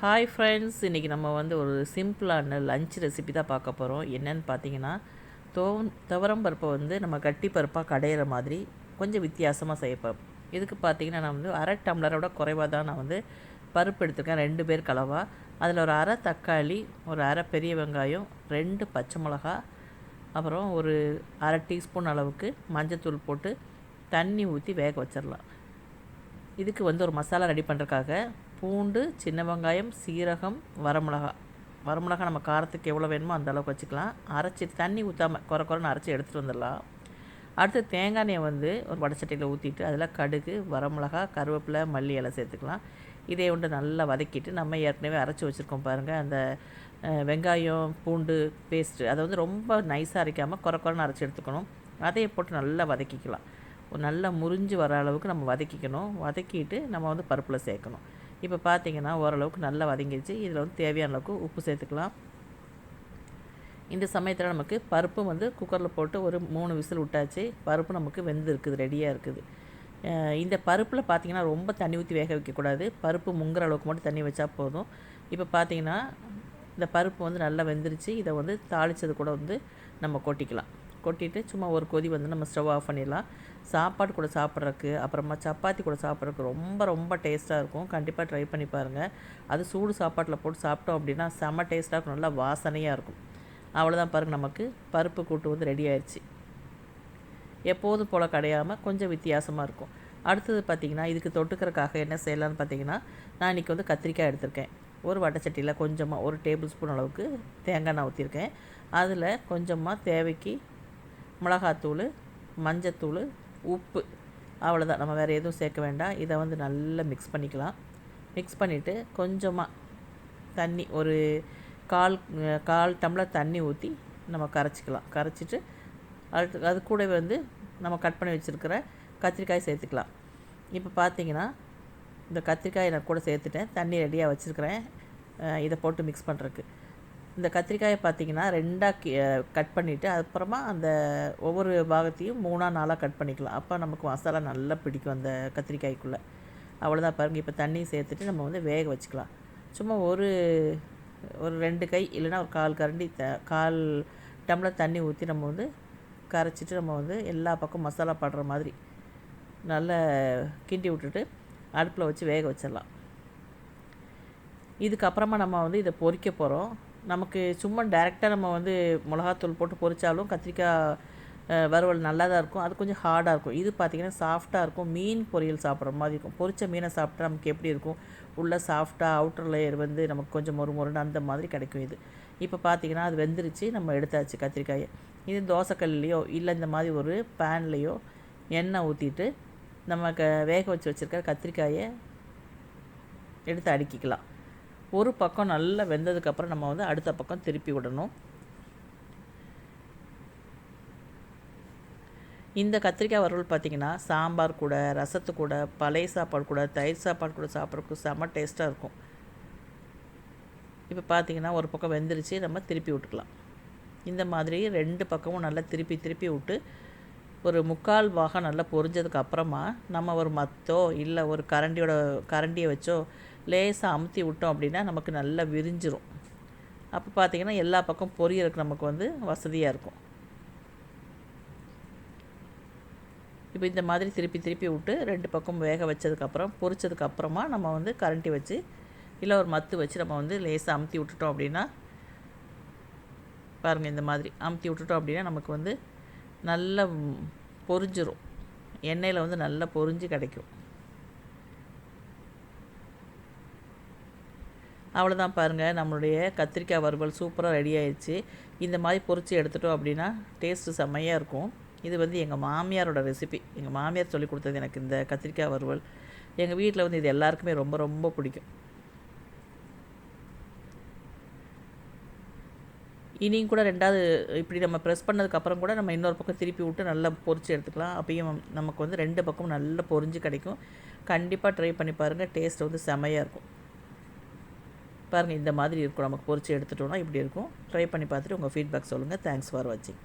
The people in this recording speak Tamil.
ஹாய் ஃப்ரெண்ட்ஸ் இன்றைக்கி நம்ம வந்து ஒரு சிம்பிளான லஞ்ச் ரெசிபி தான் பார்க்க போகிறோம் என்னன்னு பார்த்தீங்கன்னா தோ துவரம் பருப்பை வந்து நம்ம கட்டி பருப்பாக கடையிற மாதிரி கொஞ்சம் வித்தியாசமாக செய்யப்போம் இதுக்கு பார்த்தீங்கன்னா நான் வந்து அரை டம்ளரோட குறைவாக தான் நான் வந்து பருப்பு எடுத்துருக்கேன். ரெண்டு பேர் கலவா. அதில் ஒரு அரை தக்காளி ஒரு அரை பெரிய வெங்காயம் ரெண்டு பச்சை மிளகா அப்புறம் ஒரு அரை டீஸ்பூன் அளவுக்கு மஞ்சத்தூள் போட்டு தண்ணி ஊற்றி வேக வச்சிடலாம் இதுக்கு வந்து ஒரு மசாலா ரெடி பண்ணுறதுக்காக பூண்டு சின்ன வெங்காயம் சீரகம் வரமிளகா. வரமிளகா நம்ம காரத்துக்கு எவ்வளோ வேணுமோ அந்த அளவுக்கு வச்சுக்கலாம். அரைச்சி தண்ணி ஊற்றாமல் குறை குறைன்னு அரைச்சி எடுத்துகிட்டு வந்துடலாம். அடுத்து தேங்காய் எண்ணெயை வந்து ஒரு வடச்சட்டியில் ஊற்றிட்டு அதில் கடுகு வரமிளகா கருவேப்பிலை மல்லி இலை சேர்த்துக்கலாம். இதை உண்டு நல்லா வதக்கிட்டு நம்ம ஏற்கனவே அரைச்சி வச்சுருக்கோம் பாருங்கள் அந்த வெங்காயம் பூண்டு பேஸ்ட்டு அதை வந்து ரொம்ப நைஸாக அரைக்காமல் குறை குறைன்னு அரைச்சி எடுத்துக்கணும். அதையே போட்டு நல்லா வதக்கிக்கலாம். நல்லா முறிஞ்சு வர அளவுக்கு நம்ம வதக்கிக்கணும். வதக்கிட்டு நம்ம வந்து பருப்பில் சேர்க்கணும். இப்போ பார்த்தீங்கன்னா ஓரளவுக்கு நல்லா வதங்கிடுச்சு இதில் வந்து தேவையான அளவுக்கு உப்பு சேர்த்துக்கலாம். இந்த சமயத்தில் நமக்கு பருப்பு வந்து குக்கரில் போட்டு ஒரு மூணு விசில் விட்டாச்சு. பருப்பு நமக்கு வெந்து இருக்குது ரெடியாக இருக்குது. இந்த பருப்பில் பார்த்தீங்கன்னா ரொம்ப தண்ணி ஊற்றி வேக வைக்கக்கூடாது பருப்பு முங்குற அளவுக்கு மட்டும் தண்ணி வச்சா போதும். இப்போ பார்த்தீங்கன்னா இந்த பருப்பு வந்து நல்லா வெந்துருச்சு. இதை வந்து தாளித்தது கூட வந்து நம்ம கொட்டிக்கலாம். கொட்டிட்டு சும்மா ஒரு கொதி வந்து நம்ம ஸ்டவ் ஆஃப் பண்ணிடலாம். சாப்பாடு கூட சாப்பிட்றதுக்கு அப்புறமா சப்பாத்தி கூட சாப்பிட்றதுக்கு ரொம்ப ரொம்ப டேஸ்ட்டாக இருக்கும். கண்டிப்பாக ட்ரை பண்ணி பாருங்கள் அது சூடு சாப்பாட்டில் போட்டு சாப்பிட்டோம் அப்படின்னா செம்ம டேஸ்ட்டாக இருக்கும். நல்லா வாசனையாக இருக்கும். அவ்வளோதான் பாருங்கள் நமக்கு. பருப்பு கூட்டு வந்து ரெடி ஆயிடுச்சு எப்போதும் போல் கிடையாமல் கொஞ்சம் வித்தியாசமாக இருக்கும். அடுத்தது பார்த்திங்கன்னா இதுக்கு தொட்டுக்கிறக்காக என்ன செய்யலாம்னு பார்த்தீங்கன்னா நான் இன்றைக்கி வந்து கத்திரிக்காய் எடுத்திருக்கேன். ஒரு வடைச்சட்டியில் கொஞ்சமாக ஒரு டேபிள் ஸ்பூன் அளவுக்கு தேங்காய் நான் ஊற்றிருக்கேன் அதில் கொஞ்சமாக தேவைக்கு மிளகாத்தூள் மஞ்சத்தூள் உப்பு அவ்வளோதான் நம்ம வேறு எதுவும் சேர்க்க வேண்டாம். இதை வந்து நல்லா மிக்ஸ் பண்ணிக்கலாம். மிக்ஸ் பண்ணிவிட்டு கொஞ்சமாக தண்ணி ஒரு கால் கால் டம்ளர் தண்ணி ஊற்றி நம்ம கரைச்சிக்கலாம். கரைச்சிட்டு அது அது கூடவே வந்து நம்ம கட் பண்ணி வச்சுருக்கிற கத்திரிக்காய் சேர்த்துக்கலாம். இப்போ பார்த்தீங்கன்னா இந்த கத்திரிக்காயை நான் கூட சேர்த்துட்டேன். தண்ணி ரெடியாக வச்சுருக்கிறேன். இதை போட்டு மிக்ஸ் பண்ணுறதுக்கு இந்த கத்திரிக்காயை பார்த்தீங்கன்னா ரெண்டாக கட் பண்ணிவிட்டு அப்புறமா அந்த ஒவ்வொரு பாகத்தையும் மூணாக நாளாக கட் பண்ணிக்கலாம். அப்போ நமக்கு மசாலா நல்லா பிடிக்கும் அந்த கத்திரிக்காய்க்குள்ளே. அவ்வளோதான் பாருங்கள் இப்போ தண்ணி சேர்த்துட்டு நம்ம வந்து வேக வச்சுக்கலாம். சும்மா ஒரு ஒரு ரெண்டு கை இல்லைன்னா ஒரு கால் கரண்டி த கால் டம்ளர் தண்ணி ஊற்றி நம்ம வந்து கரைச்சிட்டு நம்ம வந்து எல்லா பக்கம் மசாலா படுற மாதிரி நல்லா கிண்டி விட்டுட்டு அடுப்பில் வச்சு வேக வச்சிடலாம். இதுக்கப்புறமா நம்ம வந்து இதை பொறிக்க போகிறோம் நமக்கு சும்மா டைரெக்டாக நம்ம வந்து மிளகாத்தூள் போட்டு பொரிச்சாலும் கத்திரிக்காய் வறுவல் நல்லா தான் இருக்கும். அது கொஞ்சம் ஹார்டாக இருக்கும். இது பார்த்திங்கன்னா சாஃப்டாக இருக்கும். மீன் பொரியல் சாப்பிட்ற மாதிரி இருக்கும். பொரிச்ச மீனை சாப்பிட்டா நமக்கு எப்படி இருக்கும்? உள்ளே சாஃப்டாக அவுட்டர் லேயர் வந்து நமக்கு கொஞ்சம் மொறு மொறுன்னு அந்த மாதிரி கிடைக்கும் இது. இப்போ பார்த்தீங்கன்னா அது வெந்துருச்சு. நம்ம எடுத்தாச்சு கத்திரிக்காயை. இது தோசைக்கல்லையோ இல்லை இந்த மாதிரி ஒரு பேன்லேயோ எண்ணெய் ஊற்றிட்டு நம்ம க வேக வச்சு வச்சுருக்க கத்திரிக்காயை எடுத்து அடுக்கிக்கலாம். ஒரு பக்கம் நல்லா வெந்ததுக்கப்புறம் நம்ம வந்து அடுத்த பக்கம் திருப்பி விடணும். இந்த கத்திரிக்காய் வறுவல் பார்த்திங்கன்னா சாம்பார் கூட ரசத்து கூட பழைய சாப்பாடு கூட தயிர் சாப்பாடு கூட சாப்பிட்றதுக்கு செம்ம டேஸ்ட்டாக இருக்கும். இப்போ பார்த்தீங்கன்னா ஒரு பக்கம் வெந்துருச்சு நம்ம திருப்பி விட்டுக்கலாம். இந்த மாதிரி ரெண்டு பக்கமும் நல்லா திருப்பி திருப்பி விட்டு ஒரு முக்கால் பாகம் நல்லா பொரிஞ்சதுக்கு அப்புறமா நம்ம ஒரு மத்தோ இல்லை ஒரு கரண்டியோட கரண்டியை வச்சோ லேசாக அமுத்தி விட்டோம் அப்படின்னா நமக்கு நல்லா விரிஞ்சிரும். அப்போ பார்த்தீங்கன்னா எல்லா பக்கம் பொரியலுக்கு நமக்கு வந்து வசதியாக இருக்கும். இப்போ இந்த மாதிரி திருப்பி திருப்பி விட்டு ரெண்டு பக்கம் வேக வச்சதுக்கப்புறம் பொரிச்சதுக்கப்புறமா நம்ம வந்து கரண்டி வச்சு இல்லை ஒரு மத்து வச்சு நம்ம வந்து லேசாக அமுத்தி விட்டுட்டோம் அப்படின்னா பாருங்கள் இந்த மாதிரி அமுத்தி விட்டுட்டோம் அப்படின்னா நமக்கு வந்து நல்லா ம், பொரிஞ்சிரும். எண்ணெயில் வந்து நல்லா பொரிஞ்சு கிடைக்கும். அவ்வளோதான் பாருங்கள் நம்மளுடைய கத்திரிக்காய் வறுவல் சூப்பராக ரெடி ஆயிடுச்சு. இந்த மாதிரி பொரிச்சு எடுத்துட்டோம் அப்படின்னா டேஸ்ட்டு செம்மையாக இருக்கும். இது வந்து எங்கள் மாமியாரோட ரெசிபி எங்கள் மாமியார் சொல்லி கொடுத்தது எனக்கு இந்த கத்திரிக்காய் வறுவல். எங்கள் வீட்டில் வந்து இது எல்லாருக்குமே ரொம்ப ரொம்ப பிடிக்கும். இனியும் கூட ரெண்டாவது இப்படி நம்ம ப்ரெஸ் பண்ணதுக்கப்புறம் கூட நம்ம இன்னொரு பக்கம் திருப்பி விட்டு நல்லா பொரிச்சு எடுத்துக்கலாம். அப்பயும் நமக்கு வந்து ரெண்டு பக்கமும் நல்லா பொரிஞ்சு கிடைக்கும். கண்டிப்பாக ட்ரை பண்ணி பாருங்கள் டேஸ்ட் வந்து செமையாக இருக்கும். பாருங்கள் இந்த மாதிரி இருக்கும். நமக்கு பொரிச்சு எடுத்துட்டோம்னா இப்படி இருக்கும். ட்ரை பண்ணி பார்த்துட்டு உங்கள் ஃபீட்பேக் சொல்லுங்கள் தேங்க்ஸ் ஃபார் வாட்சிங்